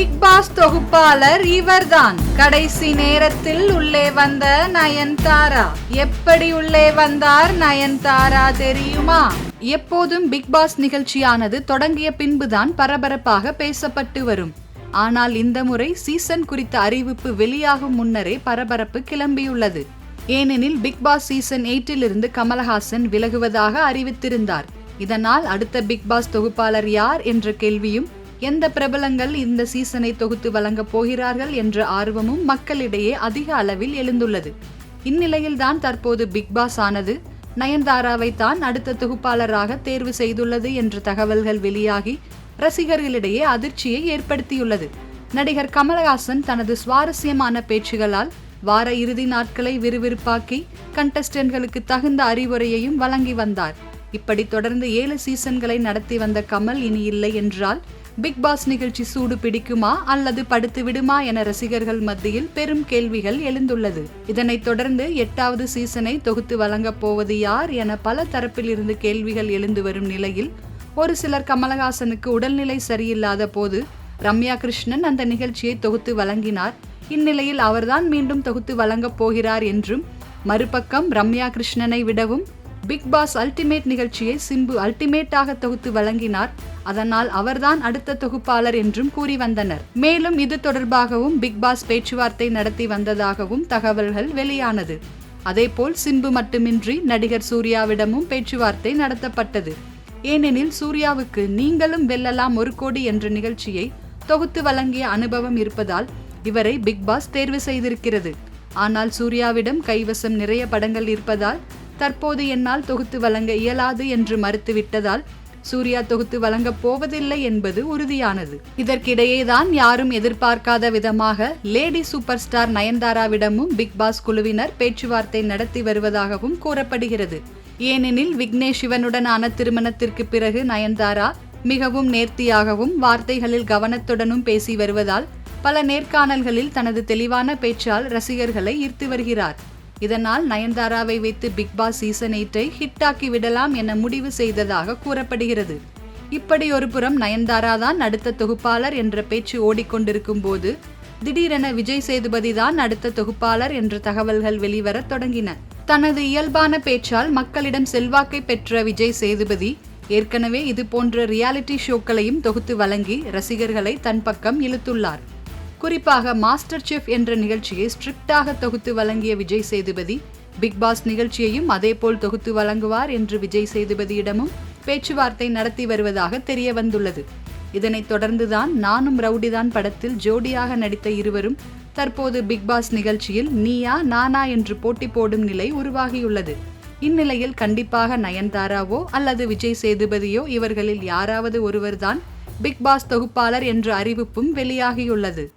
Big pass தொகுப்பாளர் இவர்தான். கடைசி நேரத்தில் உள்ளே வந்த நயன்தாரா. எப்படி உள்ளே வந்தார் நயன்தாரா தெரியுமா? எப்போதும் பிக் பாஸ் நிகழ்ச்சியானது தொடங்கிய பின்புதான் பரபரப்பாக பேசப்பட்டு வரும். ஆனால் இந்த முறை சீசன் குறித்த அறிவிப்பு வெளியாகும் முன்னரே பரபரப்பு கிளம்பியுள்ளது. ஏனெனில் பிக் பாஸ் சீசன் எயிட்டிலிருந்து கமலஹாசன் விலகுவதாக அறிவித்திருந்தார். இதனால் அடுத்த பிக் பாஸ் தொகுப்பாளர் யார் என்ற கேள்வியும் எந்த பிரபலங்கள் இந்த சீசனை தொகுத்து வழங்கப் போகிறார்கள் என்ற ஆர்வமும் மக்களிடையே அதிக அளவில் எழுந்துள்ளது. இந்நிலையில்தான் தற்போது பிக் பாஸ் ஆனது நயன்தாராவை தான் அடுத்த தொகுப்பாளராக தேர்வு செய்துள்ளது என்ற தகவல்கள் வெளியாகி ரசிகர்களிடையே அதிர்ச்சியை ஏற்படுத்தியுள்ளது. நடிகர் கமலஹாசன் தனது சுவாரஸ்யமான பேச்சுகளால் வார இறுதி நாட்களை விறுவிறுப்பாக்கி கண்டஸ்டன்ட்களுக்கு தகுந்த அறிவுரையையும் வழங்கி வந்தார். இப்படி தொடர்ந்து ஏழு சீசன்களை நடத்தி வந்த கமல் இனி இல்லை என்றால் பிக் பாஸ் நிகழ்ச்சி சூடு பிடிக்குமா அல்லது படுத்து விடுமா என ரசிகர்கள் மத்தியில் பெரும் கேள்விகள் எழுந்துள்ளது. இதனைத் தொடர்ந்து எட்டாவது சீசனை தொகுத்து வழங்கப் போவது யார் என பல தரப்பில் இருந்து கேள்விகள் எழுந்து வரும் நிலையில் ஒரு சிலர் கமலஹாசனுக்கு உடல்நிலை சரியில்லாத போது ரம்யா கிருஷ்ணன் அந்த நிகழ்ச்சியை தொகுத்து வழங்கினார். இந்நிலையில் அவர்தான் மீண்டும் தொகுத்து வழங்கப் போகிறார் என்றும் மறுபக்கம் ரம்யா கிருஷ்ணனை விடவும் பிக் பாஸ் அல்டிமேட் நிகழ்ச்சியை சிம்பு அல்டிமேட்டாக தொகுத்து வழங்கினார். அதனால் அவர்தான் அடுத்த தொகுப்பாளர் என்றும் கூறி வந்தனர். மேலும் இது தொடர்பாகவும் பிக் பாஸ் பேச்சுவார்த்தை நடத்தி வந்ததாகவும் தகவல்கள் வெளியானது. அதேபோல் சிம்பு மட்டுமின்றி நடிகர் சூர்யாவிடமும் பேச்சுவார்த்தை நடத்தப்பட்டது. ஏனெனில் சூர்யாவுக்கு நீங்களும் வெல்லலாம் ஒரு கோடி என்ற நிகழ்ச்சியை தொகுத்து வழங்கிய அனுபவம் இருப்பதால் இவரை பிக் பாஸ் தேர்வு செய்திருக்கிறது. ஆனால் சூர்யாவிடம் கைவசம் நிறைய படங்கள் இருப்பதால் தற்போது என்னால் தொகுத்து வழங்க இயலாது என்று மறுத்துவிட்டதால் சூர்யா தொகுத்து வழங்கப் போவதில்லை என்பது உறுதியானது. இதற்கிடையேதான் யாரும் எதிர்பார்க்காத விதமாக லேடி சூப்பர் ஸ்டார் நயன்தாராவிடமும் பிக் பாஸ் குழுவினர் பேச்சுவார்த்தை நடத்தி வருவதாகவும் கூறப்படுகிறது. ஏனெனில் விக்னேஷ் சிவனுடனான திருமணத்திற்கு பிறகு நயன்தாரா மிகவும் நேர்த்தியாகவும் வார்த்தைகளில் கவனத்துடனும் பேசி வருவதால் பல நேர்காணல்களில் தனது தெளிவான பேச்சால் ரசிகர்களை ஈர்த்து வருகிறார். இதனால் நயன்தாராவை வைத்து பிக் பாஸ் சீசன் எயிட்டை ஹிட்டாக்கி விடலாம் என முடிவு செய்ததாக கூறப்படுகிறது. இப்படி ஒரு புறம் நயன்தாரா தான் அடுத்த தொகுப்பாளர் என்ற பேச்சு ஓடிக்கொண்டிருக்கும் போது திடீரென விஜய் சேதுபதி தான் அடுத்த தொகுப்பாளர் என்ற தகவல்கள் வெளிவர தொடங்கின. தனது இயல்பான பேச்சால் மக்களிடம் செல்வாக்கை பெற்ற விஜய் சேதுபதி ஏற்கனவே இது போன்ற ரியாலிட்டி ஷோக்களையும் தொகுத்து வழங்கி ரசிகர்களை தன் பக்கம் இழுத்துள்ளார். குறிப்பாக மாஸ்டர் செஃப் என்ற நிகழ்ச்சியை ஸ்ட்ரிக்டாக தொகுத்து வழங்கிய விஜய் சேதுபதி பிக் பாஸ் நிகழ்ச்சியையும் அதேபோல் தொகுத்து வழங்குவார் என்று விஜய் சேதுபதியிடமும் பேச்சுவார்த்தை நடத்தி வருவதாக தெரிய வந்துள்ளது இதனைத் தொடர்ந்துதான் நானும் ரவுடிதான் படத்தில் ஜோடியாக நடித்த இருவரும் தற்போது பிக் பாஸ் நிகழ்ச்சியில் நீயா நானா என்று போட்டி போடும் நிலை உருவாகியுள்ளது. இந்நிலையில் கண்டிப்பாக நயன்தாராவோ அல்லது விஜய் சேதுபதியோ இவர்களில் யாராவது ஒருவர்தான் பிக் பாஸ் தொகுப்பாளர் என்ற அறிவிப்பும் வெளியாகியுள்ளது.